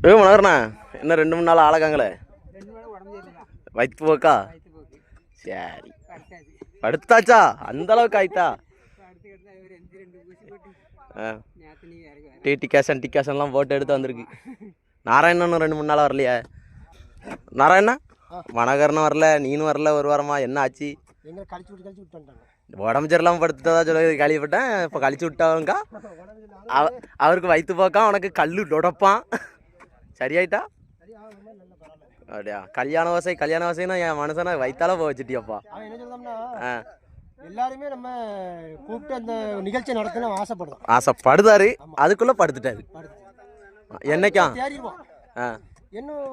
ஏ மனோகர்ண்ணா என்ன ரெண்டு மூணு நாள் ஆளக்காங்களே? வயிற்று போக்கா சரி. படுத்தாச்சா? அந்த அளவுக்கு ஆயிட்டா? போட்டு ஆ. டிடி கேஷன் டி கேஷன்லாம் போட்டு எடுத்து வந்திருக்கு. நாராயணனும் ரெண்டு மூணு நாளாக வரலையே? நாராயணா மனகரனும் வரல நீனும் வரல ஒரு வாரமா என்ன ஆச்சு? உடம்பு சரியில்லாமல் படுத்துட்டதா சொல்லி கேள்விப்பட்டேன். இப்போ கழிச்சு விட்டாங்கக்கா அவ அவருக்கு வயிற்று போக்கான் உனக்கு கல் உடப்பான் சரியாயிட்டா? அப்படியா? கல்யாண வசை கல்யாண வசைன்னா என் மனுஷனை வயிற்றால போக வச்சுட்டியப்பா. ஆ. எல்லாருமே நம்ம கூப்பிட்டு அந்த நிகழ்ச்சி நடத்தணும் ஆசைப்படுறோம். ஆசைப்படுதாரு? அதுக்குள்ளே படுத்துட்டாரு. படுத்து என்னைக்கா? ஆ. இன்னும்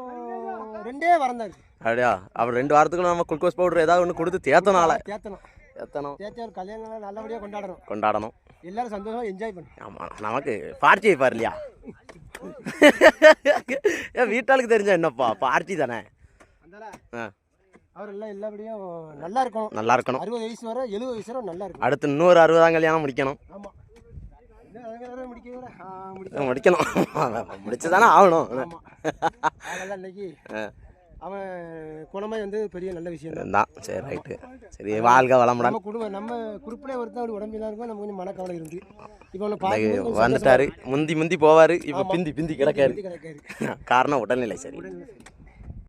ரெண்டே வாரம் தான் அப்படியா? அப்புறம் ரெண்டு வாரத்துக்குள்ள நம்ம குளுக்கோஸ் பவுடர் ஏதாவது ஒன்று கொடுத்து தேத்தனால. தேத்தணும். தேத்தணும். தேத்தி ஒரு கல்யாணம் நல்லபடியாக கொண்டாடணும். கொண்டாடணும். எல்லாரும் சந்தோஷமா என்ஜாய் பண்ணணும். ஆமாம் நமக்கு பார்ட்டி வைப்பார் இல்லையா? ஏன் வீட்டாளுக்கு தெரிஞ்சா என்னப்பா? பார்ட்டி தானே? ஆ. அவர் எல்லாம் எல்லாபடியும் நல்லா இருக்கணும். நல்லா இருக்கணும். அறுபது வயசு வரை எழுபது வயசு வரை நல்லா இருக்கும் அடுத்து இன்னொரு அறுபதாம் கல்யாணம் முடிக்கணும். முடிக்கணும். முடிச்சு தானே ஆகணும் இன்னைக்கு. அவன் குணமாய் வந்து பெரிய நல்ல விஷயம் தான். சரி ரைட்டு சரி வாழ்க வளமுடன். நம்ம குடும்பம் நம்ம குறிப்பிலே ஒருத்தன் அப்படி உடம்பு இருக்கும் நம்ம கொஞ்சம் மனக்கவலை இருந்து இப்போ வந்துட்டாரு. முந்தி முந்தி போவாரு. இப்போ பிந்தி பிந்தி கிடக்காரு. காரணம் உடல்நிலை சரி.